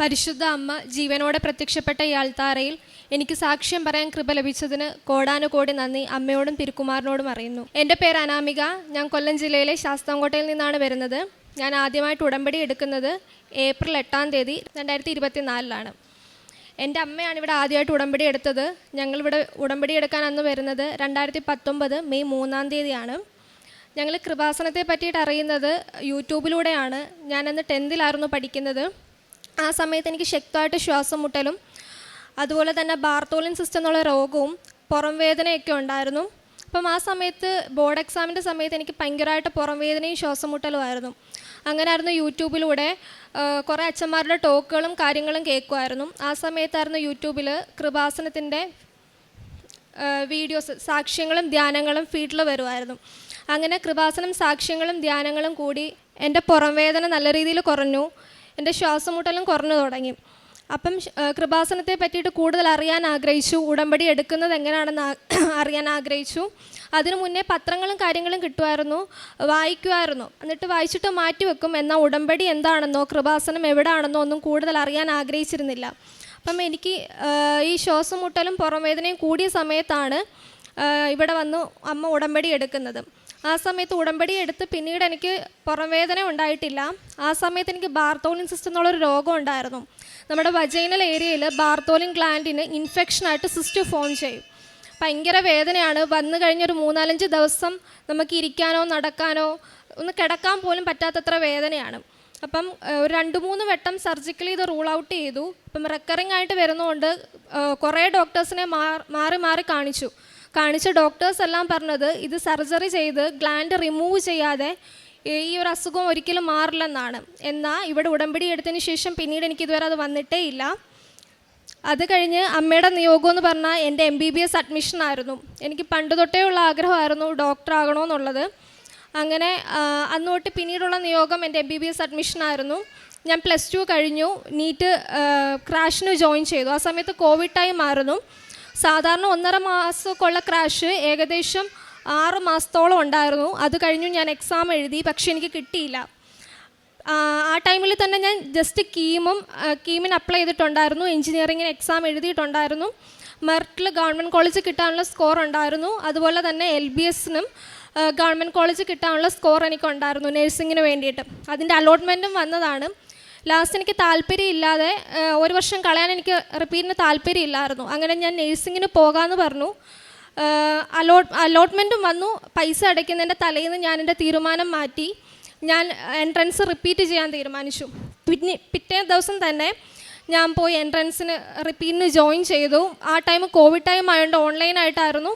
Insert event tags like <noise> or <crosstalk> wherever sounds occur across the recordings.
പരിശുദ്ധ അമ്മ ജീവനോടെ പ്രത്യക്ഷപ്പെട്ട ഈ ആൾത്താറയിൽ എനിക്ക് സാക്ഷ്യം പറയാൻ കൃപ ലഭിച്ചതിന് കോടാനുകോടി നന്ദി അമ്മയോടും തിരുക്കുമാറിനോടും അറിയുന്നു. എന്റെ പേര് അനാമിക. ഞാൻ കൊല്ലം ജില്ലയിലെ ശാസ്താംകോട്ടയിൽ നിന്നാണ് വരുന്നത്. ഞാൻ ആദ്യമായിട്ട് ഉടമ്പടി എടുക്കുന്നത് ഏപ്രിൽ എട്ടാം തീയതി രണ്ടായിരത്തി ഇരുപത്തിനാലിലാണ് എന്റെ അമ്മയാണ് ഇവിടെ ആദ്യമായിട്ട് ഉടമ്പടി എടുത്തത്. ഞങ്ങളിവിടെ ഉടമ്പടി എടുക്കാൻ അന്ന് വരുന്നത് രണ്ടായിരത്തി പത്തൊമ്പത് മെയ് മൂന്നാം തീയതിയാണ്. ഞങ്ങൾ കൃപാസനത്തെ പറ്റിയിട്ട് അറിയുന്നത് യൂട്യൂബിലൂടെയാണ്. ഞാനന്ന് ടെൻത്തിലായിരുന്നു പഠിക്കുന്നത്. ആ സമയത്ത് എനിക്ക് ശക്തമായിട്ട് ശ്വാസം മുട്ടലും അതുപോലെ തന്നെ ബാർത്തോളിൻ സിസ്റ്റം എന്നുള്ള രോഗവും പുറം വേദനയൊക്കെ ഉണ്ടായിരുന്നു. അപ്പം ആ സമയത്ത് ബോർഡ് എക്സാമിന്റെ സമയത്ത് എനിക്ക് ഭയങ്കരമായിട്ട് പുറം വേദനയും ശ്വാസം മുട്ടലും മുട്ടലുമായിരുന്നു അങ്ങനെയായിരുന്നു യൂട്യൂബിലൂടെ കുറേ അച്ഛന്മാരുടെ ടോക്കുകളും കാര്യങ്ങളും കേൾക്കുമായിരുന്നു. ആ സമയത്തായിരുന്നു യൂട്യൂബിൽ കൃപാസനത്തിന്റെ വീഡിയോസ് സാക്ഷ്യങ്ങളും ധ്യാനങ്ങളും ഫീഡിൽ വരുമായിരുന്നു. അങ്ങനെ കൃപാസനം സാക്ഷ്യങ്ങളും ധ്യാനങ്ങളും കൂടി എന്റെ പുറം വേദന നല്ല രീതിയിൽ കുറഞ്ഞു. എന്റെ ശ്വാസമുട്ടലും കുറഞ്ഞു തുടങ്ങി. അപ്പം കൃപാസനത്തെ പറ്റിയിട്ട് കൂടുതൽ അറിയാൻ ആഗ്രഹിച്ചു. ഉടമ്പടി എടുക്കുന്നത് എങ്ങനെയാണെന്ന് <clears throat> അറിയാൻ ആഗ്രഹിച്ചു. അതിനു മുന്നേ പത്രങ്ങളും കാര്യങ്ങളും കിട്ടുമായിരുന്നു. വായിക്കുമായിരുന്നു. എന്നിട്ട് വായിച്ചിട്ട് മാറ്റി വെക്കും. എന്നാൽ ഉടമ്പടി എന്താണെന്നോ കൃപാസനം എവിടെയാണെന്നോ ഒന്നും കൂടുതൽ അറിയാൻ ആഗ്രഹിച്ചിരുന്നില്ല. അപ്പം എനിക്ക് ഈ ശ്വാസം മുട്ടലും പുറംവേദനയും കൂടിയ സമയത്താണ് ഇവിടെ വന്ന് അമ്മ ഉടമ്പടി എടുക്കുന്നത്. ആ സമയത്ത് ഉടമ്പടി എടുത്ത് പിന്നീട് എനിക്ക് പുറംവേദന ഉണ്ടായിട്ടില്ല. ആ സമയത്ത് എനിക്ക് ബാർത്തോളിൻ സിസ്റ്റം എന്നുള്ളൊരു രോഗം ഉണ്ടായിരുന്നു. നമ്മുടെ വജൈനൽ ഏരിയയിൽ ബാർത്തോലിൻ ഗ്ലാൻഡിന് ഇൻഫെക്ഷനായിട്ട് സിസ്റ്റ് ഫോം ചെയ്യും. ഭയങ്കര വേദനയാണ്. വന്നു കഴിഞ്ഞൊരു മൂന്നാലഞ്ച് ദിവസം നമുക്ക് ഇരിക്കാനോ നടക്കാനോ ഒന്ന് കിടക്കാൻ പോലും പറ്റാത്തത്ര വേദനയാണ്. അപ്പം ഒരു രണ്ട് മൂന്ന് വട്ടം സർജിക്കലി ഇത് റൂൾ ഔട്ട് ചെയ്തു. അപ്പം റെക്കറിങ് ആയിട്ട് വരുന്നതുകൊണ്ട് കുറേ ഡോക്ടേഴ്സിനെ മാറി മാറി കാണിച്ചു. കാണിച്ച ഡോക്ടേഴ്സ് എല്ലാം പറഞ്ഞത് ഇത് സർജറി ചെയ്ത് ഗ്ലാൻഡ് റിമൂവ് ചെയ്യാതെ ഈ ഒരു അസുഖം ഒരിക്കലും മാറില്ലെന്നാണ്. എന്നാൽ ഇവിടെ ഉടമ്പടി എടുത്തതിന് ശേഷം പിന്നീട് എനിക്ക് ഇതുവരെ അത് വന്നിട്ടേ ഇല്ല. അത് കഴിഞ്ഞ് അമ്മയുടെ നിയോഗം എന്ന് പറഞ്ഞാൽ എന്റെ M B B S admission ആയിരുന്നു. എനിക്ക് പണ്ട് തൊട്ടേ ഉള്ള ആഗ്രഹമായിരുന്നു ഡോക്ടർ ആകണമെന്നുള്ളത് അങ്ങനെ അന്ന് തൊട്ട് പിന്നീടുള്ള നിയോഗം എന്റെ M B B S admission ആയിരുന്നു. ഞാൻ പ്ലസ് ടു കഴിഞ്ഞു. നീറ്റ് ക്രാഷിന് ജോയിൻ ചെയ്തു. ആ സമയത്ത് കോവിഡ് ടൈം ആയിരുന്നു. സാധാരണ ഒന്നര മാസമൊക്കെയുള്ള ക്രാഷ് ഏകദേശം ആറ് മാസത്തോളം ഉണ്ടായിരുന്നു. അത് കഴിഞ്ഞു ഞാൻ എക്സാം എഴുതി പക്ഷെ എനിക്ക് കിട്ടിയില്ല. ആ, ടൈമിൽ തന്നെ ഞാൻ ജസ്റ്റ് കീമും കീമിന് അപ്ലൈ ചെയ്തിട്ടുണ്ടായിരുന്നു. എഞ്ചിനീയറിങ്ങിന് എക്സാം എഴുതിയിട്ടുണ്ടായിരുന്നു. മെറിറ്റിൽ ഗവൺമെന്റ് കോളേജ് കിട്ടാനുള്ള സ്കോർ ഉണ്ടായിരുന്നു. അതുപോലെ തന്നെ എൽ ബി എസിനും ഗവൺമെന്റ് കോളേജ് കിട്ടാനുള്ള സ്കോർ എനിക്കുണ്ടായിരുന്നു നഴ്സിങ്ങിന് വേണ്ടിയിട്ട്. അതിന്റെ അലോട്ട്മെന്റും വന്നതാണ്. ലാസ്റ്റ് എനിക്ക് താല്പര്യമില്ലാതെ ഒരു വർഷം കളയാൻ എനിക്ക് റിപ്പീറ്റിന് താല്പര്യമില്ലായിരുന്നു. അങ്ങനെ ഞാൻ നഴ്സിങ്ങിന് പോകാമെന്ന് പറഞ്ഞു. അലോട്ട് അലോട്ട്മെന്റും വന്നു. പൈസ അടയ്ക്കുന്നതിന്റെ തലേന്ന് ഞാൻ എന്റെ തീരുമാനം മാറ്റി. ഞാൻ എൻട്രൻസ് റിപ്പീറ്റ് ചെയ്യാൻ തീരുമാനിച്ചു. പിന്നെ പിറ്റേ ദിവസം തന്നെ ഞാൻ പോയി എൻട്രൻസിന് റിപ്പീറ്റിന് ജോയിൻ ചെയ്തു. ആ ടൈം കോവിഡ് ടൈം ആയതുകൊണ്ട് ഓൺലൈനായിട്ടായിരുന്നു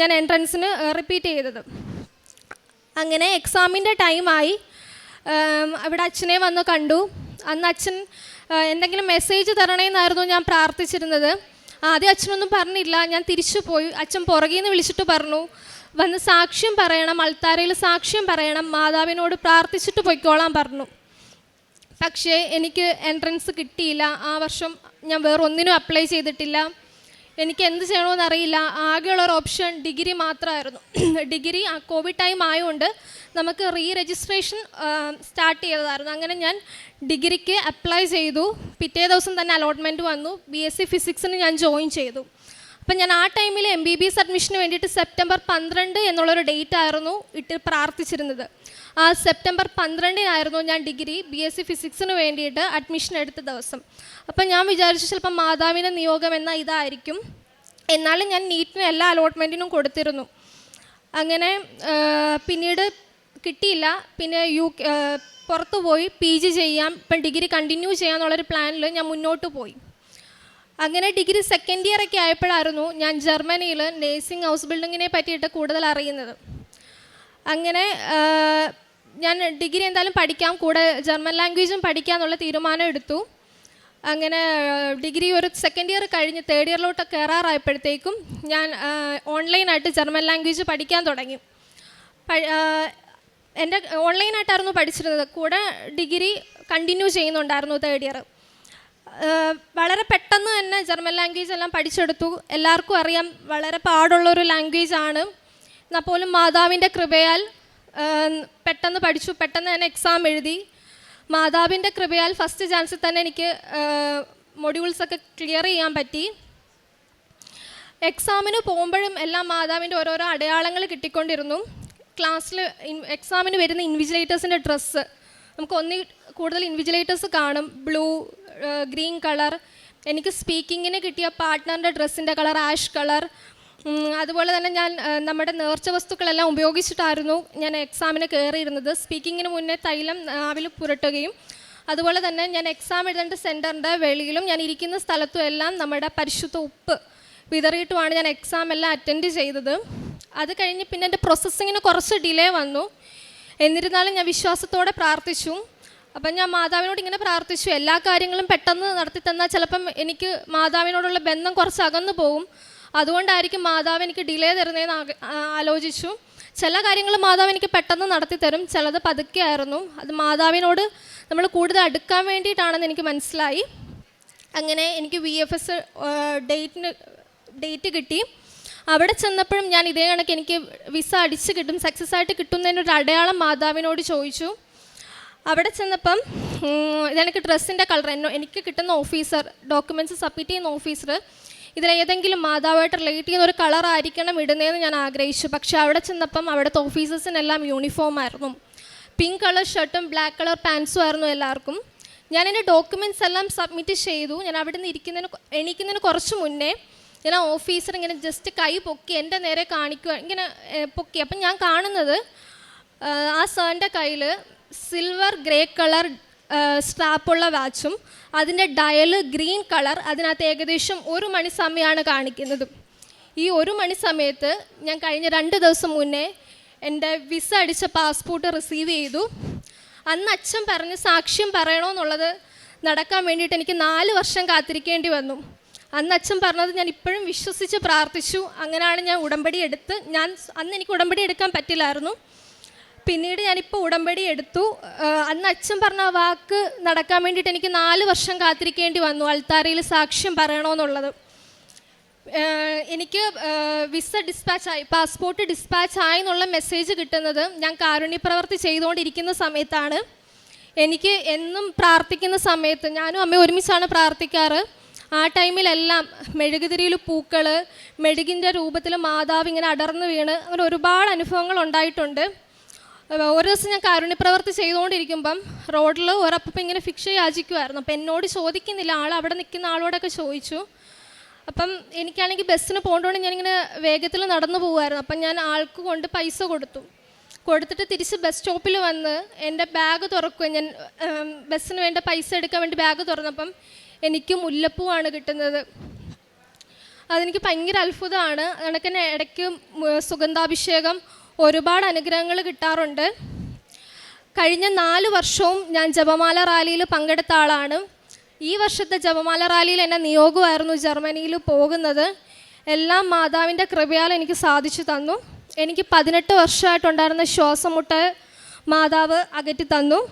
ഞാൻ എൻട്രൻസിന് റിപ്പീറ്റ് ചെയ്തത്. അങ്ങനെ എക്സാമിന്റെ ടൈമായി ഇവിടെ അച്ഛനെ വന്ന് കണ്ടു. അന്ന് അച്ഛൻ എന്തെങ്കിലും മെസ്സേജ് തരണേന്നായിരുന്നു ഞാൻ പ്രാർത്ഥിച്ചിരുന്നത്. ആദ്യം അച്ഛനൊന്നും പറഞ്ഞില്ല. ഞാൻ തിരിച്ചു പോയി. അച്ഛൻ പുറകിൽ നിന്ന് വിളിച്ചിട്ട് പറഞ്ഞു വന്ന് സാക്ഷ്യം പറയണം അൾത്താരയിൽ സാക്ഷ്യം പറയണം മാതാവിനോട് പ്രാർത്ഥിച്ചിട്ട് പൊയ്ക്കോളാൻ പറഞ്ഞു. പക്ഷേ എനിക്ക് എൻട്രൻസ് കിട്ടിയില്ല. ആ വർഷം ഞാൻ വേറൊന്നിനും അപ്ലൈ ചെയ്തിട്ടില്ല. എനിക്ക് എന്ത് ചെയ്യണമെന്ന് അറിയില്ല ആകെയുള്ള ഒരു ഓപ്ഷൻ ഡിഗ്രി മാത്രമായിരുന്നു. <clears throat> ഡിഗ്രി ആ കോവിഡ് ടൈം ആയതുകൊണ്ട് നമുക്ക് റീ രജിസ്ട്രേഷൻ സ്റ്റാർട്ട് ചെയ്തതായിരുന്നു. അങ്ങനെ ഞാൻ ഡിഗ്രിക്ക് അപ്ലൈ ചെയ്തു. പിറ്റേ ദിവസം തന്നെ അലോട്ട്മെന്റ് വന്നു. ബി എസ് സി ഫിസിക്സിന് ഞാൻ ജോയിൻ ചെയ്തു. അപ്പം ഞാൻ ആ ടൈമിൽ എം ബി ബി എസ് അഡ്മിഷന് വേണ്ടിയിട്ട് സെപ്റ്റംബർ പന്ത്രണ്ട് എന്നുള്ളൊരു ഡേറ്റ് ആയിരുന്നു ഇട്ട് പ്രാർത്ഥിച്ചിരുന്നത്. ആ സെപ്റ്റംബർ പന്ത്രണ്ടിനായിരുന്നു ഞാൻ ഡിഗ്രി ബി എസ് സി ഫിസിക്സിന് വേണ്ടിയിട്ട് അഡ്മിഷൻ എടുത്ത ദിവസം. അപ്പം ഞാൻ വിചാരിച്ചു ചിലപ്പോൾ മാതാവിന്റെ നിയോഗം എന്ന ഇതായിരിക്കും. എന്നാലും ഞാൻ നീറ്റിന് എല്ലാ അലോട്ട്മെന്റിനും കൊടുത്തിരുന്നു. അങ്ങനെ പിന്നീട് കിട്ടിയില്ല. പിന്നെ യു പുറത്തു പോയി പി ജി ചെയ്യാം. ഇപ്പം ഡിഗ്രി കണ്ടിന്യൂ ചെയ്യാമെന്നുള്ളൊരു പ്ലാനിൽ ഞാൻ മുന്നോട്ട് പോയി. അങ്ങനെ ഡിഗ്രി സെക്കൻഡ് ഇയർ ഒക്കെ ആയപ്പോഴായിരുന്നു ഞാൻ ജർമ്മനിയിൽ നേഴ്സിംഗ് ഹൗസ് ബിൽഡിങ്ങിനെ പറ്റിയിട്ട് കൂടുതൽ അറിയുന്നത്. അങ്ങനെ ഞാൻ ഡിഗ്രി എന്തായാലും പഠിക്കാം കൂടെ ജർമ്മൻ ലാംഗ്വേജും പഠിക്കാമെന്നുള്ള തീരുമാനം എടുത്തു. അങ്ങനെ ഡിഗ്രി ഒരു സെക്കൻഡ് ഇയർ കഴിഞ്ഞ് തേർഡ് ഇയറിലോട്ട് കയറാറായപ്പോഴത്തേക്കും ഞാൻ ഓൺലൈനായിട്ട് ജർമ്മൻ ലാംഗ്വേജ് പഠിക്കാൻ തുടങ്ങി. എന്റെ ഓൺലൈനായിട്ടായിരുന്നു പഠിച്ചിരുന്നത്. കൂടെ ഡിഗ്രി കണ്ടിന്യൂ ചെയ്യുന്നുണ്ടായിരുന്നു തേർഡ് ഇയർ വളരെ പെട്ടെന്ന് തന്നെ ജർമ്മൻ ലാംഗ്വേജ് എല്ലാം പഠിച്ചെടുത്തു. എല്ലാവർക്കും അറിയാം വളരെ പാടുള്ളൊരു ലാംഗ്വേജ് ആണ്. എന്നാൽ പോലും മാതാവിന്റെ കൃപയാൽ പെട്ടെന്ന് പഠിച്ചു പെട്ടെന്ന് തന്നെ എക്സാം എഴുതി. മാതാവിന്റെ കൃപയാൽ ഫസ്റ്റ് ചാൻസിൽ തന്നെ എനിക്ക് മൊഡ്യൂൾസൊക്കെ ക്ലിയർ ചെയ്യാൻ പറ്റി. എക്സാമിന് പോകുമ്പോഴും എല്ലാം മാതാവിന്റെ ഓരോരോ അടയാളങ്ങൾ കിട്ടിക്കൊണ്ടിരുന്നു. ക്ലാസ്സിൽ എക്സാമിന് വരുന്ന ഇൻവിജിലേറ്റേഴ്സിന്റെ ഡ്രസ്സ് നമുക്ക് ഒന്നി കൂടുതൽ ഇൻവിജിലേറ്റേഴ്സ് കാണും. ബ്ലൂ ഗ്രീൻ കളർ എനിക്ക് സ്പീക്കിങ്ങിന് കിട്ടിയ പാർട്ട്ണറിന്റെ ഡ്രസ്സിന്റെ കളർ ആഷ് കളർ അതുപോലെ തന്നെ ഞാൻ നമ്മുടെ നേർച്ച വസ്തുക്കളെല്ലാം ഉപയോഗിച്ചിട്ടായിരുന്നു ഞാൻ എക്സാമിന് കയറിയിരുന്നത് സ്പീക്കിങ്ങിന് മുന്നേ തൈലം നാവിൽ പുരട്ടുകയും അതുപോലെ തന്നെ ഞാൻ എക്സാം എഴുതേണ്ട സെന്ററിന്റെ വെളിയിലും ഞാൻ ഇരിക്കുന്ന സ്ഥലത്തും എല്ലാം നമ്മുടെ പരിശുദ്ധ ഉപ്പ് വിതറിയിട്ടുമാണ് ഞാൻ എക്സാം എല്ലാം അറ്റൻഡ് ചെയ്തത്. അത് കഴിഞ്ഞ് പിന്നെ എന്റെ പ്രോസസ്സിങ്ങിന് കുറച്ച് ഡിലേ വന്നു. എന്നിരുന്നാലും ഞാൻ വിശ്വാസത്തോടെ പ്രാർത്ഥിച്ചു. അപ്പം ഞാൻ മാതാവിനോട് ഇങ്ങനെ പ്രാർത്ഥിച്ചു എല്ലാ കാര്യങ്ങളും പെട്ടെന്ന് നടത്തി തന്നാൽ ചിലപ്പം എനിക്ക് മാതാവിനോടുള്ള ബന്ധം കുറച്ച് അകന്നു പോകും. അതുകൊണ്ടായിരിക്കും മാതാവ് എനിക്ക് ഡിലേ തരുന്നതെന്ന് ആലോചിച്ചു. ചില കാര്യങ്ങൾ മാതാവ് എനിക്ക് പെട്ടെന്ന് നടത്തി തരും. ചിലത് പതുക്കെ ആയിരുന്നു. അത് മാതാവിനോട് നമ്മൾ കൂടുതൽ അടുക്കാൻ വേണ്ടിയിട്ടാണെന്ന് എനിക്ക് മനസ്സിലായി. അങ്ങനെ എനിക്ക് വി എഫ് എസ് ഡേറ്റിന് ഡേറ്റ് കിട്ടി. അവിടെ ചെന്നപ്പോഴും ഞാൻ ഇതേ കണക്ക് എനിക്ക് വിസ അടിച്ച് കിട്ടും. സക്സസ് ആയിട്ട് കിട്ടുന്നതിനൊരു അടയാളം മാതാവിനോട് ചോദിച്ചു. അവിടെ ചെന്നപ്പം ഇതെനിക്ക് ഡ്രസ്സിന്റെ കളർ എന്നോ എനിക്ക് കിട്ടുന്ന ഓഫീസർ ഡോക്യുമെന്റ്സ് സബ്മിറ്റ് ചെയ്യുന്ന ഓഫീസർ ഇതിലേതെങ്കിലും മാതാവായിട്ട് റിലേറ്റ് ചെയ്യുന്ന ഒരു കളർ ആയിരിക്കണം ഇടുന്നതെന്ന് ഞാൻ ആഗ്രഹിച്ചു. പക്ഷേ അവിടെ ചെന്നപ്പം അവിടുത്തെ ഓഫീസേഴ്സിനെല്ലാം യൂണിഫോം ആയിരുന്നു. പിങ്ക് കളർ ഷർട്ടും ബ്ലാക്ക് കളർ പാൻസും ആയിരുന്നു എല്ലാവർക്കും. ഞാൻ എന്റെ ഡോക്യുമെന്റ്സ് എല്ലാം സബ്മിറ്റ് ചെയ്തു. ഞാൻ അവിടെ നിന്ന് ഇരിക്കുന്നതിന് എണീക്കുന്നതിന് കുറച്ച് മുന്നേ ഞാൻ ആ ഓഫീസർ ഇങ്ങനെ ജസ്റ്റ് കൈ പൊക്കി എന്റെ നേരെ കാണിക്കുക ഇങ്ങനെ പൊക്കി. അപ്പം ഞാൻ കാണുന്നത് ആ സാറിന്റെ കയ്യിൽ സിൽവർ ഗ്രേ കളർ സ്ട്രാപ്പുള്ള വാച്ചും അതിന്റെ ഡയൽ ഗ്രീൻ കളർ അതിനകത്ത് ഏകദേശം ഒരു മണി സമയമാണ് കാണിക്കുന്നത്. ഈ ഒരു മണി സമയത്ത് ഞാൻ കഴിഞ്ഞ രണ്ട് ദിവസം മുന്നേ എന്റെ വിസ അടിച്ച പാസ്പോർട്ട് റിസീവ് ചെയ്തു. അന്ന് അച്ഛൻ പറഞ്ഞ് സാക്ഷ്യം പറയണമെന്നുള്ളത് നടക്കാൻ വേണ്ടിയിട്ട് എനിക്ക് നാല് വർഷം കാത്തിരിക്കേണ്ടി വന്നു. അന്ന് അച്ഛൻ പറഞ്ഞത് ഞാൻ ഇപ്പോഴും വിശ്വസിച്ച് പ്രാർത്ഥിച്ചു. അങ്ങനെയാണ് ഞാൻ ഉടമ്പടി എടുത്ത് ഞാൻ അന്ന് എനിക്ക് ഉടമ്പടി എടുക്കാൻ പറ്റില്ലായിരുന്നു. പിന്നീട് ഞാനിപ്പോൾ ഉടമ്പടി എടുത്തു. അന്ന് അച്ഛൻ പറഞ്ഞ വാക്ക് നടക്കാൻ വേണ്ടിയിട്ട് എനിക്ക് നാല് വർഷം കാത്തിരിക്കേണ്ടി വന്നു. അൾത്താരയിൽ സാക്ഷ്യം പറയണമെന്നുള്ളത് എനിക്ക് വിസ ഡിസ്പാച്ച് ആയി പാസ്പോർട്ട് ഡിസ്പാച്ച് ആയി എന്നുള്ള മെസ്സേജ് കിട്ടുന്നത് ഞാൻ കാരുണ്യപ്രവർത്തി ചെയ്തുകൊണ്ടിരിക്കുന്ന സമയത്താണ്. എനിക്ക് എന്നും പ്രാർത്ഥിക്കുന്ന സമയത്ത് ഞാനും അമ്മയും ഒരുമിച്ചാണ് പ്രാർത്ഥിക്കാറ്. ആ ടൈമിലെല്ലാം മെഴുകുതിരിയിൽ പൂക്കൾ മെഴുകിന്റെ രൂപത്തിൽ മാതാവ് ഇങ്ങനെ അടർന്നു വീണ്. അങ്ങനെ ഒരുപാട് അനുഭവങ്ങൾ ഉണ്ടായിട്ടുണ്ട്. ഒരു ദിവസം ഞാൻ കാരുണ്യപ്രവർത്തി ചെയ്തുകൊണ്ടിരിക്കുമ്പം റോഡിൽ ഒരപ്പം ഇങ്ങനെ ഫിക്ഷ യാചിക്കുമായിരുന്നു അപ്പം എന്നോട് ചോദിക്കുന്നില്ല. ആൾ അവിടെ നിൽക്കുന്ന ആളോടൊക്കെ ചോദിച്ചു. അപ്പം എനിക്കാണെങ്കിൽ ബസ്സിന് പോകേണ്ടതുകൊണ്ട് ഞാനിങ്ങനെ വേഗത്തിൽ നടന്നു പോകുമായിരുന്നു അപ്പം ഞാൻ ആൾക്ക് കൊണ്ട് പൈസ കൊടുത്തു. കൊടുത്തിട്ട് തിരിച്ച് ബസ് സ്റ്റോപ്പിൽ വന്ന് എന്റെ ബാഗ് തുറക്കുക ഞാൻ ബസ്സിന് വേണ്ട പൈസ എടുക്കാൻ വേണ്ടി ബാഗ് തുറന്നപ്പം എനിക്ക് മുല്ലപ്പൂവാണ് കിട്ടുന്നത്. അതെനിക്ക് ഭയങ്കര അത്ഭുതമാണ്. കണക്ക് തന്നെ ഇടയ്ക്ക് സുഗന്ധാഭിഷേകം ഒരുപാട് അനുഗ്രഹങ്ങൾ കിട്ടാറുണ്ട്. കഴിഞ്ഞ നാല് വർഷവും ഞാൻ ജപമാല റാലിയിൽ പങ്കെടുത്ത ആളാണ്. ഈ വർഷത്തെ ജപമാല റാലിയിൽ എന്നെ നിയോഗമായിരുന്നു ജർമ്മനിയിൽ പോകുന്നത്. എല്ലാം മാതാവിന്റെ കൃപയാൽ എനിക്ക് സാധിച്ചു തന്നു. എനിക്ക് പതിനെട്ട് വർഷമായിട്ടുണ്ടായിരുന്ന ശ്വാസമുട്ട് മാതാവ് അകറ്റി തന്നു.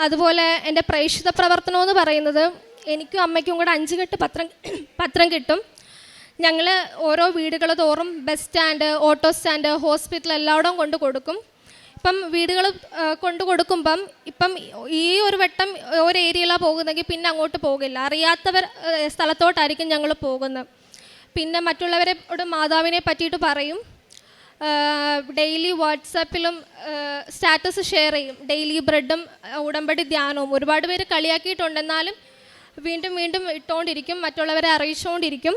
അതുപോലെ എന്റെ പ്രേക്ഷിത പ്രവർത്തനം എന്ന് പറയുന്നത് എനിക്കും അമ്മയ്ക്കും കൂടെ അഞ്ച് കെട്ട് പത്രം പത്രം കിട്ടും. ഞങ്ങൾ ഓരോ വീടുകൾ തോറും bus stand auto stand hospital എല്ലായിടവും കൊണ്ട് കൊടുക്കും. ഇപ്പം വീടുകൾ കൊണ്ട് കൊടുക്കുമ്പം ഇപ്പം ഈ ഒരു വട്ടം ഒരു ഏരിയയിലാണ് പോകുന്നതെങ്കിൽ പിന്നെ അങ്ങോട്ട് പോകില്ല. അറിയാത്തവർ സ്ഥലത്തോട്ടായിരിക്കും ഞങ്ങൾ പോകുന്നത് പിന്നെ മറ്റുള്ളവരോട് മാതാവിനെ പറ്റിയിട്ട് പറയും. ഡെയിലി വാട്സാപ്പിലും സ്റ്റാറ്റസ് ഷെയർ ചെയ്യും. ഡെയിലി ബ്രെഡും ഉടമ്പടി ധ്യാനവും. ഒരുപാട് പേര് കളിയാക്കിയിട്ടുണ്ടെന്നാലും വീണ്ടും വീണ്ടും ഇട്ടുകൊണ്ടിരിക്കും മറ്റുള്ളവരെ അറിയിച്ചുകൊണ്ടിരിക്കും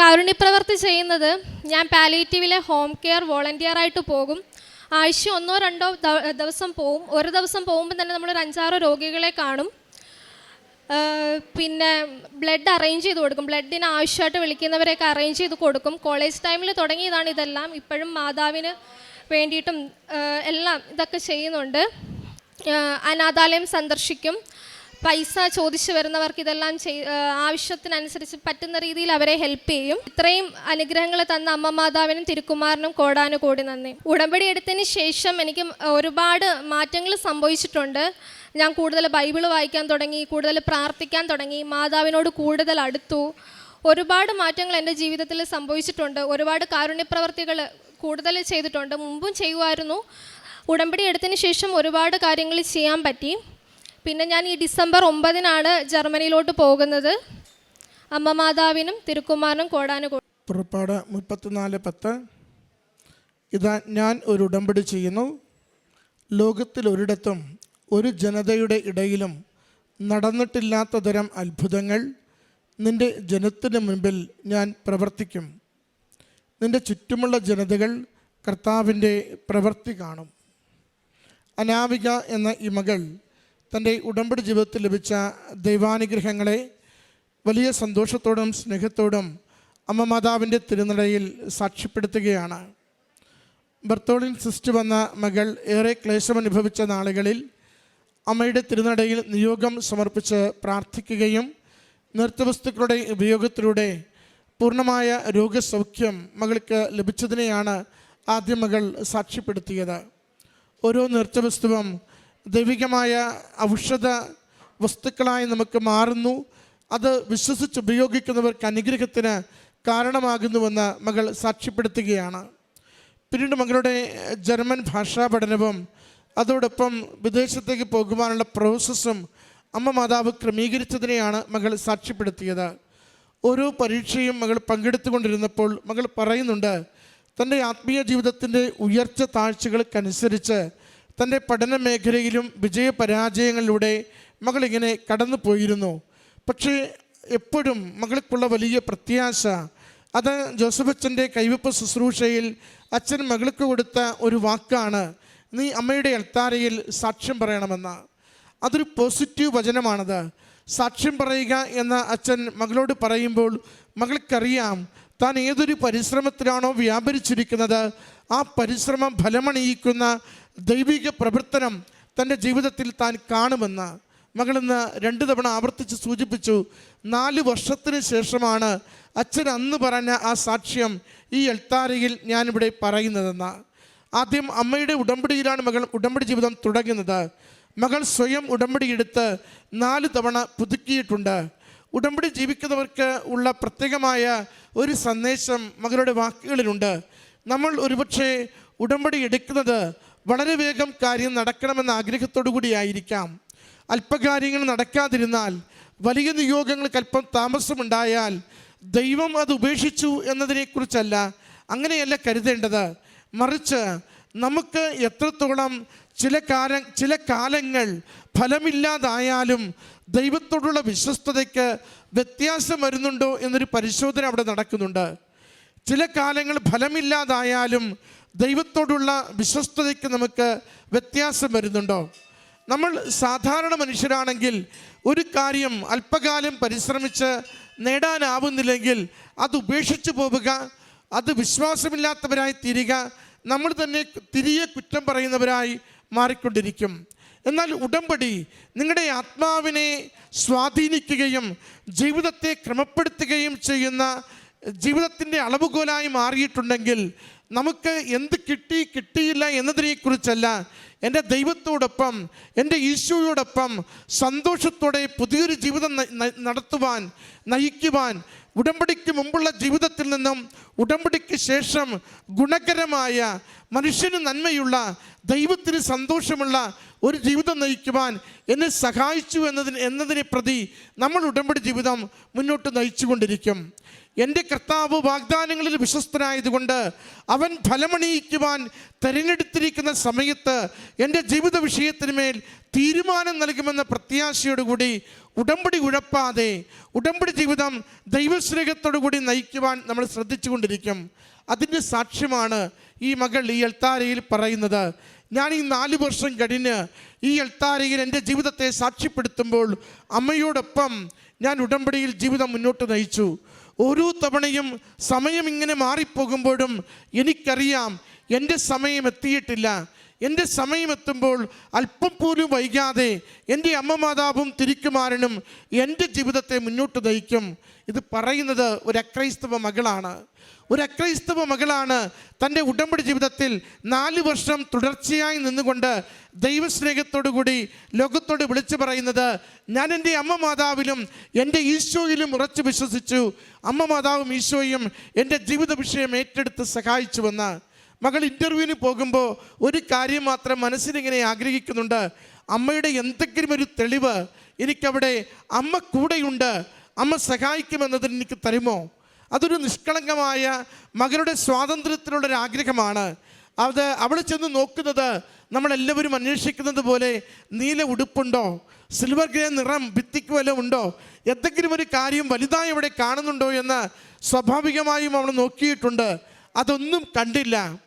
കാരുണ്യപ്രവർത്തി ചെയ്യുന്നത് ഞാൻ പാലിയേറ്റീവിലെ ഹോം കെയർ വോളണ്ടിയർ ആയിട്ട് പോകും. ആഴ്ച ഒന്നോ രണ്ടോ ദിവസം പോവും. ഒരു ദിവസം പോകുമ്പോൾ തന്നെ നമ്മൾ നമ്മളൊരു അഞ്ചാറ് രോഗികളെ കാണും. പിന്നെ ബ്ലഡ് അറേഞ്ച് ചെയ്ത് കൊടുക്കും. ബ്ലഡിന് ആവശ്യമായിട്ട് വിളിക്കുന്നവരെയൊക്കെ അറേഞ്ച് ചെയ്ത് കൊടുക്കും. കോളേജ് ടൈമിൽ തുടങ്ങിയതാണ് ഇതെല്ലാം. ഇപ്പോഴും മാതാവിന് വേണ്ടിയിട്ടും എല്ലാം ഇതൊക്കെ ചെയ്യുന്നുണ്ട്. അനാഥാലയം സന്ദർശിക്കും. പൈസ ചോദിച്ചു വരുന്നവർക്ക് ഇതെല്ലാം ചെയ് ആവശ്യത്തിനനുസരിച്ച് പറ്റുന്ന രീതിയിൽ അവരെ ഹെൽപ്പ് ചെയ്യും. ഇത്രയും അനുഗ്രഹങ്ങൾ തന്ന അമ്മ മാതാവിനും തിരുക്കുമാറിനും കോടാനും കോടാനുകോടി നന്ദി. ഉടമ്പടി എടുത്തതിന് ശേഷം എനിക്ക് ഒരുപാട് മാറ്റങ്ങൾ സംഭവിച്ചിട്ടുണ്ട്. ഞാൻ കൂടുതൽ ബൈബിൾ വായിക്കാൻ തുടങ്ങി കൂടുതൽ പ്രാർത്ഥിക്കാൻ തുടങ്ങി മാതാവിനോട് കൂടുതൽ അടുത്തു. ഒരുപാട് മാറ്റങ്ങൾ എന്റെ ജീവിതത്തിൽ സംഭവിച്ചിട്ടുണ്ട്. ഒരുപാട് കാരുണ്യപ്രവർത്തികൾ കൂടുതൽ ചെയ്തിട്ടുണ്ട്. മുമ്പും ചെയ്യുമായിരുന്നു. ഉടമ്പടി എടുത്തതിന് ശേഷം ഒരുപാട് കാര്യങ്ങൾ ചെയ്യാൻ പറ്റി. പിന്നെ ഞാൻ ഈ ഡിസംബർ ഒമ്പതിനാണ് ജർമ്മനിയിലോട്ട് പോകുന്നത്. അമ്മ മാതാവിനും തിരുക്കുമാരനും കോടാനും പുറപ്പാട് മുപ്പത്തിനാല് പത്ത്. ഇതാ ഞാൻ ഒരു ഉടമ്പടി ചെയ്യുന്നു. ലോകത്തിലൊരിടത്തും ഒരു ജനതയുടെ ഇടയിലും നടന്നിട്ടില്ലാത്ത തരം അത്ഭുതങ്ങൾ നിന്റെ ജനത്തിന് മുൻപിൽ ഞാൻ പ്രവർത്തിക്കും. നിന്റെ ചുറ്റുമുള്ള ജനതകൾ കർത്താവിന്റെ പ്രവൃത്തി കാണും. അനാമിക എന്ന ഈ മകൾ തന്റെ ഉടമ്പടി ജീവിതത്തിൽ ലഭിച്ച ദൈവാനുഗ്രഹങ്ങളെ വലിയ സന്തോഷത്തോടും സ്നേഹത്തോടും അമ്മ മാതാവിന്റെ തിരുനടയിൽ സാക്ഷ്യപ്പെടുത്തുകയാണ്. ബർത്തോളിൻ സിസ്റ്റ് വന്ന മകൾ ഏറെ ക്ലേശമനുഭവിച്ച നാളുകളിൽ അമ്മയുടെ തിരുനടയിൽ നിയോഗം സമർപ്പിച്ച് പ്രാർത്ഥിക്കുകയും നൃത്തവസ്തുക്കളുടെ ഉപയോഗത്തിലൂടെ പൂർണമായ രോഗസൗഖ്യം മകൾക്ക് ലഭിച്ചതിനെയാണ് ആദ്യ മകൾ സാക്ഷ്യപ്പെടുത്തിയത്. ഓരോ നൃത്തവസ്തുവും ദൈവികമായ ഔഷധ വസ്തുക്കളായി നമുക്ക് മാറുന്നു. അത് വിശ്വസിച്ച് ഉപയോഗിക്കുന്നവർക്ക് അനുഗ്രഹത്തിന് കാരണമാകുന്നുവെന്ന് മകൾ സാക്ഷ്യപ്പെടുത്തുകയാണ്. പിന്നീട് മകളുടെ ജർമ്മൻ ഭാഷാ പഠനവും അതോടൊപ്പം വിദേശത്തേക്ക് പോകുവാനുള്ള പ്രോസസ്സും അമ്മ മാതാവ് ക്രമീകരിച്ചതിനെയാണ് മകൾ സാക്ഷ്യപ്പെടുത്തിയത്. ഓരോ പരീക്ഷയും മകൾ പങ്കെടുത്തുകൊണ്ടിരുന്നപ്പോൾ മകൾ പറയുന്നുണ്ട് തന്റെ ആത്മീയ ജീവിതത്തിന്റെ ഉയർച്ച താഴ്ചകൾക്കനുസരിച്ച് തന്റെ പഠന മേഖലയിലും വിജയപരാജയങ്ങളിലൂടെ മകളിങ്ങനെ കടന്നു പോയിരുന്നു പക്ഷേ എപ്പോഴും മകൾക്കുള്ള വലിയ പ്രത്യാശ അത് ജോസഫ് അച്ഛന്റെ കൈവപ്പ് ശുശ്രൂഷയിൽ അച്ഛൻ മകൾക്ക് കൊടുത്ത ഒരു വാക്കാണ് നീ അമ്മയുടെ അൽത്താരയിൽ സാക്ഷ്യം പറയണമെന്ന്. അതൊരു പോസിറ്റീവ് വചനമാണത്. സാക്ഷ്യം പറയുക എന്ന അച്ഛൻ മകളോട് പറയുമ്പോൾ മകൾക്കറിയാം താൻ ഏതൊരു പരിശ്രമത്തിലാണോ വ്യാപരിച്ചിരിക്കുന്നത് ആ പരിശ്രമം ഫലമണിയിക്കുന്ന ദൈവിക പ്രവർത്തനം തന്റെ ജീവിതത്തിൽ താൻ കാണുമെന്ന് മകളിന്ന് രണ്ട് തവണ ആവർത്തിച്ച് സൂചിപ്പിച്ചു. നാല് വർഷത്തിന് ശേഷമാണ് അച്ഛൻ അന്ന് പറഞ്ഞ ആ സാക്ഷ്യം ഈ എൽത്താരയിൽ ഞാനിവിടെ പറയുന്നതെന്ന്. ആദ്യം അമ്മയുടെ ഉടമ്പടിയിലാണ് മകൾ ഉടമ്പടി ജീവിതം തുടങ്ങുന്നത്. മകൾ സ്വയം ഉടമ്പടി എടുത്ത് നാല് തവണ പുതുക്കിയിട്ടുണ്ട്. ഉടമ്പടി ജീവിക്കുന്നവർക്ക് ഉള്ള പ്രത്യേകമായ ഒരു സന്ദേശം മകളുടെ വാക്കുകളിലുണ്ട്. നമ്മൾ ഒരുപക്ഷെ ഉടമ്പടി എടുക്കുന്നത് വളരെ വേഗം കാര്യം നടക്കണമെന്ന ആഗ്രഹത്തോടു കൂടിയായിരിക്കാം. അല്പകാര്യങ്ങൾ നടക്കാതിരുന്നാൽ വലിയ നിയോഗങ്ങൾക്ക് അല്പം താമസമുണ്ടായാൽ ദൈവം അത് ഉപേക്ഷിച്ചു എന്നതിനെക്കുറിച്ചല്ല അങ്ങനെയല്ല കരുതേണ്ടത്. മറിച്ച് നമുക്ക് എത്രത്തോളം ചില കാല ചില കാലങ്ങൾ ഫലമില്ലാതായാലും ദൈവത്തോടുള്ള വിശ്വസ്തതയ്ക്ക് വ്യത്യാസം വരുന്നുണ്ടോ എന്നൊരു പരിശോധന അവിടെ നടക്കുന്നുണ്ട്. ചില കാലങ്ങൾ ഫലമില്ലാതായാലും ദൈവത്തോടുള്ള വിശ്വസ്തതയ്ക്ക് നമുക്ക് വ്യത്യാസം വരുന്നുണ്ടോ? നമ്മൾ സാധാരണ മനുഷ്യരാണെങ്കിൽ ഒരു കാര്യം അല്പകാലം പരിശ്രമിച്ച് നേടാനാവുന്നില്ലെങ്കിൽ അത് ഉപേക്ഷിച്ചു പോവുക അത് വിശ്വാസമില്ലാത്തവരായി തീരുക നമ്മൾ തന്നെ തിരികെ കുറ്റം പറയുന്നവരായി മാറിക്കൊണ്ടിരിക്കും. എന്നാൽ ഉടമ്പടി നിങ്ങളുടെ ആത്മാവിനെ സ്വാധീനിക്കുകയും ജീവിതത്തെ ക്രമപ്പെടുത്തുകയും ചെയ്യുന്ന ജീവിതത്തിന്റെ അളവുകോലായി മാറിയിട്ടുണ്ടെങ്കിൽ നമുക്ക് എന്ത് കിട്ടി കിട്ടിയില്ല എന്നതിനെക്കുറിച്ചല്ല എന്റെ ദൈവത്തോടൊപ്പം എന്റെ ഈശോയോടൊപ്പം സന്തോഷത്തോടെ പുതിയൊരു ജീവിതം നടത്തുവാൻ നയിക്കുവാൻ ഉടമ്പടിക്ക് മുമ്പുള്ള ജീവിതത്തിൽ നിന്നും ഉടമ്പടിക്ക് ശേഷം ഗുണകരമായ മനുഷ്യന് നന്മയുള്ള ദൈവത്തിന് സന്തോഷമുള്ള ഒരു ജീവിതം നയിക്കുവാൻ എന്നെ സഹായിച്ചു എന്നതിന് എന്നതിനെ പ്രതി നമ്മൾ ഉടമ്പടി ജീവിതം മുന്നോട്ട് നയിച്ചുകൊണ്ടിരിക്കും. എന്റെ കർത്താവ് വാഗ്ദാനങ്ങളിൽ വിശ്വസ്തനായതുകൊണ്ട് അവൻ ഫലമണിയിക്കുവാൻ തിരഞ്ഞെടുത്തിരിക്കുന്ന സമയത്ത് എന്റെ ജീവിത വിഷയത്തിനുമേൽ തീരുമാനം നൽകുമെന്ന പ്രത്യാശയോടുകൂടി ഉടമ്പടി ഉഴപ്പാതെ ഉടമ്പടി ജീവിതം ദൈവസ്നേഹത്തോടുകൂടി നയിക്കുവാൻ നമ്മൾ ശ്രദ്ധിച്ചുകൊണ്ടിരിക്കും. അതിന്റെ സാക്ഷ്യമാണ് ഈ മകൾ ഈ എൽത്താരയിൽ പറയുന്നത്. ഞാൻ ഈ നാല് വർഷം കഴിഞ്ഞ് ഈ എൽത്താരയിൽ എന്റെ ജീവിതത്തെ സാക്ഷ്യപ്പെടുത്തുമ്പോൾ അമ്മയോടൊപ്പം ഞാൻ ഉടമ്പടിയിൽ ജീവിതം മുന്നോട്ട് നയിച്ചു. ഓരോ തവണയും സമയം ഇങ്ങനെ മാറിപ്പോകുമ്പോഴും എനിക്കറിയാം എന്റെ സമയം എത്തിയിട്ടില്ല. എന്റെ സമയമെത്തുമ്പോൾ അല്പം പോലും വൈകാതെ എന്റെ അമ്മ മാതാവും തിരിക്കുമാരനും എന്റെ ജീവിതത്തെ മുന്നോട്ട് നയിക്കും. ഇത് പറയുന്നത് ഒരു അക്രൈസ്തവ മകളാണ്. ഒരു അക്രൈസ്തവ മകളാണ് തന്റെ ഉടമ്പടി ജീവിതത്തിൽ നാല് വർഷം തുടർച്ചയായി നിന്നുകൊണ്ട് ദൈവസ്നേഹത്തോടു കൂടി ലോകത്തോട് വിളിച്ചു പറയുന്നത് ഞാൻ എന്റെ അമ്മ മാതാവിലും എന്റെ ഈശോയിലും ഉറച്ചു വിശ്വസിച്ചു. അമ്മ മാതാവും ഈശോയും എന്റെ ജീവിത വിഷയം ഏറ്റെടുത്ത് സഹായിച്ചുവെന്ന്. മകൾ ഇന്റർവ്യൂവിന് പോകുമ്പോൾ ഒരു കാര്യം മാത്രം മനസ്സിലിങ്ങനെ ആഗ്രഹിക്കുന്നുണ്ട്. അമ്മയുടെ എന്തെങ്കിലും ഒരു തെളിവ് എനിക്കവിടെ അമ്മ കൂടെയുണ്ട്. അമ്മ സഹായിക്കുമെന്നതിന് എനിക്ക് തരുമോ? അതൊരു നിഷ്കളങ്കമായ മകളുടെ സ്വാതന്ത്ര്യത്തിനുള്ളൊരു ആഗ്രഹമാണ് അത് അവൾ ചെന്ന് നോക്കുന്നത് നമ്മളെല്ലാവരും അന്വേഷിക്കുന്നത് പോലെ നീല ഉടുപ്പുണ്ടോ? സിൽവർ ഗ്രേ നിറം ഭിത്തിക്ക് വല്ലതും ഉണ്ടോ? എന്തെങ്കിലും ഒരു കാര്യം വലുതായി അവിടെ കാണുന്നുണ്ടോ എന്ന് സ്വാഭാവികമായും അവൾ നോക്കിയിട്ടുണ്ട്. അതൊന്നും കണ്ടില്ല.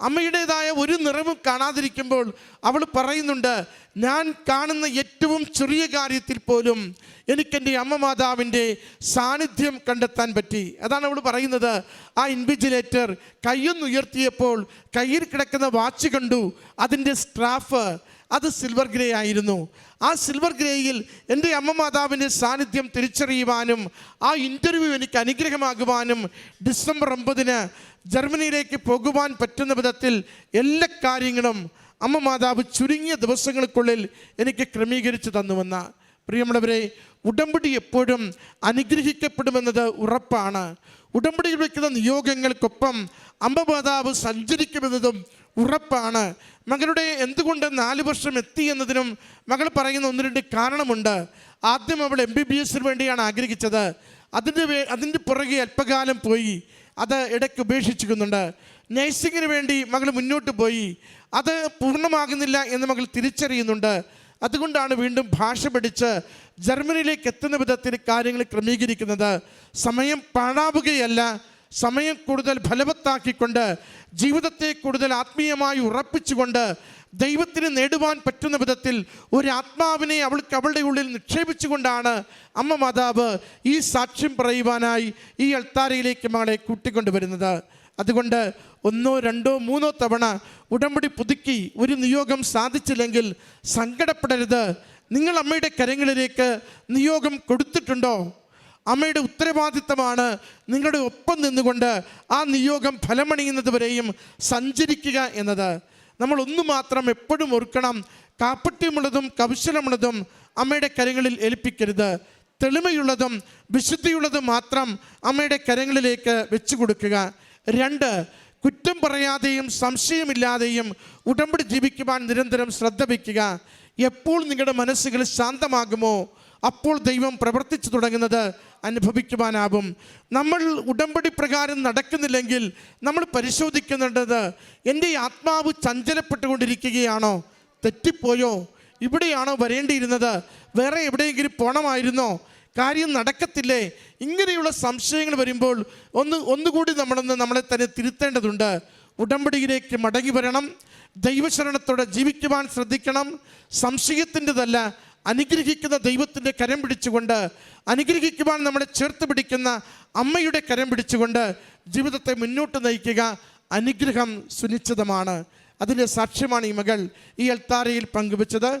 അമ്മയുടേതായ ഒരു നിറവും കാണാതിരിക്കുമ്പോൾ അവൾ പറയുന്നുണ്ട് ഞാൻ കാണുന്ന ഏറ്റവും ചെറിയ കാര്യത്തിൽ പോലും എനിക്കെന്റെ അമ്മ മാതാവിന്റെ സാന്നിധ്യം കണ്ടെത്താൻ പറ്റി. അതാണ് അവൾ പറയുന്നത്. ആ ഇൻവിജിലേറ്റർ കയ്യൊന്നുയർത്തിയപ്പോൾ കയ്യിൽ കിടക്കുന്ന വാച്ച് കണ്ടു. അതിന്റെ സ്ട്രാഫ് അത് സിൽവർ ഗ്രേ ആയിരുന്നു. ആ സിൽവർ ഗ്രേയിൽ എന്റെ അമ്മ മാതാവിന്റെ സാന്നിധ്യം തിരിച്ചറിയുവാനും ആ ഇന്റർവ്യൂ എനിക്ക് അനുഗ്രഹമാകുവാനും ഡിസംബർ ഒമ്പതിന് ജർമ്മനിയിലേക്ക് പോകുവാൻ പറ്റുന്ന വിധത്തിൽ എല്ലാ കാര്യങ്ങളും അമ്മ മാതാവ് ചുരുങ്ങിയ ദിവസങ്ങൾക്കുള്ളിൽ എനിക്ക് ക്രമീകരിച്ചു തന്നുവെന്ന. പ്രിയമുള്ളവരെ ഉടമ്പടി എപ്പോഴും അനുഗ്രഹിക്കപ്പെടുമെന്നത് ഉറപ്പാണ്. ഉടമ്പടിയിൽ വയ്ക്കുന്ന നിയോഗങ്ങൾക്കൊപ്പം അമ്മ മാതാവ് സഞ്ചരിക്കുമെന്നതും ഉറപ്പാണ്. മകളുടെ എന്തുകൊണ്ട് നാല് വർഷം എത്തി എന്നതിനും മകൾ പറയുന്ന ഒന്ന് രണ്ട് കാരണമുണ്ട്. ആദ്യം അവൾ എം ബി ബി എസിന് വേണ്ടിയാണ് ആഗ്രഹിച്ചത്. അതിന്റെ അതിന്റെ പുറകെ അല്പകാലം പോയി. അത് ഇടയ്ക്ക് ഉപേക്ഷിച്ചിരിക്കുന്നുണ്ട്. നഴ്സിങ്ങിന് വേണ്ടി മകൾ മുന്നോട്ട് പോയി. അത് പൂർണമാകുന്നില്ല എന്ന് മകൾ തിരിച്ചറിയുന്നുണ്ട്. അതുകൊണ്ടാണ് വീണ്ടും ഭാഷ പഠിച്ച് ജർമ്മനിയിലേക്ക് എത്തുന്ന വിധത്തിൽ കാര്യങ്ങൾ ക്രമീകരിക്കുന്നത്. സമയം പാഴാവുകയല്ല. സമയം കൂടുതൽ ഫലവത്താക്കിക്കൊണ്ട് ജീവിതത്തെ കൂടുതൽ ആത്മീയമായി ഉറപ്പിച്ചുകൊണ്ട് ദൈവത്തിന് നേടുവാൻ പറ്റുന്ന വിധത്തിൽ ഒരു ആത്മാവിനെ അവൾക്ക് അവളുടെ ഉള്ളിൽ നിക്ഷേപിച്ചുകൊണ്ടാണ് അമ്മ മാതാവ് ഈ സാക്ഷ്യം പറയുവാനായി ഈ അൾത്താരയിലേക്ക് മകളെ കൂട്ടിക്കൊണ്ടുവരുന്നത്. അതുകൊണ്ട് ഒന്നോ രണ്ടോ മൂന്നോ തവണ ഉടമ്പടി പുതുക്കി ഒരു നിയോഗം സാധിച്ചില്ലെങ്കിൽ സങ്കടപ്പെടരുത്. നിങ്ങൾ അമ്മയുടെ കരങ്ങളിലേക്ക് നിയോഗം കൊടുത്തിട്ടുണ്ടോ? അമ്മയുടെ ഉത്തരവാദിത്തമാണ് നിങ്ങളുടെ ഒപ്പം നിന്നുകൊണ്ട് ആ നിയോഗം ഫലമണിയുന്നത് വരെയും സഞ്ചരിക്കുക എന്നത്. നമ്മൾ ഒന്ന് മാത്രം എപ്പോഴും ഓർക്കണം കാപ്പട്യമുള്ളതും കൗശലമുള്ളതും അമ്മയുടെ കരങ്ങളിൽ ഏൽപ്പിക്കരുത്. തെളിമയുള്ളതും വിശുദ്ധിയുള്ളതും മാത്രം അമ്മയുടെ കരങ്ങളിലേക്ക് വെച്ചു കൊടുക്കുക. രണ്ട് കുറ്റം പറയാതെയും സംശയമില്ലാതെയും ഉടമ്പടി ജീവിക്കുവാൻ നിരന്തരം ശ്രദ്ധ വയ്ക്കുക. എപ്പോൾ നിങ്ങളുടെ മനസ്സുകൾ ശാന്തമാകുമോ അപ്പോൾ ദൈവം പ്രവർത്തിച്ചു തുടങ്ങുന്നത് അനുഭവിക്കുവാനാവും നമ്മൾ ഉടമ്പടി പ്രകാരം നടക്കുന്നില്ലെങ്കിൽ നമ്മൾ പരിശോധിക്കുന്നുണ്ടത് എന്റെ ആത്മാവ് ചഞ്ചലപ്പെട്ടുകൊണ്ടിരിക്കുകയാണോ തെറ്റിപ്പോയോ ഇവിടെയാണോ വരേണ്ടിയിരുന്നത് വേറെ എവിടെയെങ്കിലും പോണമായിരുന്നോ കാര്യം നടക്കത്തില്ലേ ഇങ്ങനെയുള്ള സംശയങ്ങൾ വരുമ്പോൾ ഒന്ന് ഒന്നുകൂടി നമ്മളൊന്ന് നമ്മളെ തന്നെ തിരുത്തേണ്ടതുണ്ട്. ഉടമ്പടിയിലേക്ക് മടങ്ങി വരണം. ദൈവശരണത്തോടെ ജീവിക്കുവാൻ ശ്രദ്ധിക്കണം. സംശയത്തിന്റെതല്ല അനുഗ്രഹിക്കുന്ന ദൈവത്തിന്റെ കരം പിടിച്ചുകൊണ്ട് അനുഗ്രഹിക്കുവാൻ നമ്മളെ ചേർത്ത് പിടിക്കുന്ന അമ്മയുടെ കരം പിടിച്ചുകൊണ്ട് ജീവിതത്തെ മുന്നോട്ട് നയിക്കുക. അനുഗ്രഹം സുനിശ്ചിതമാണ്. അതിന്റെ സാക്ഷ്യമാണ് ഈ മകൾ ഈ അൽത്താരയിൽ പങ്കുവച്ചത്.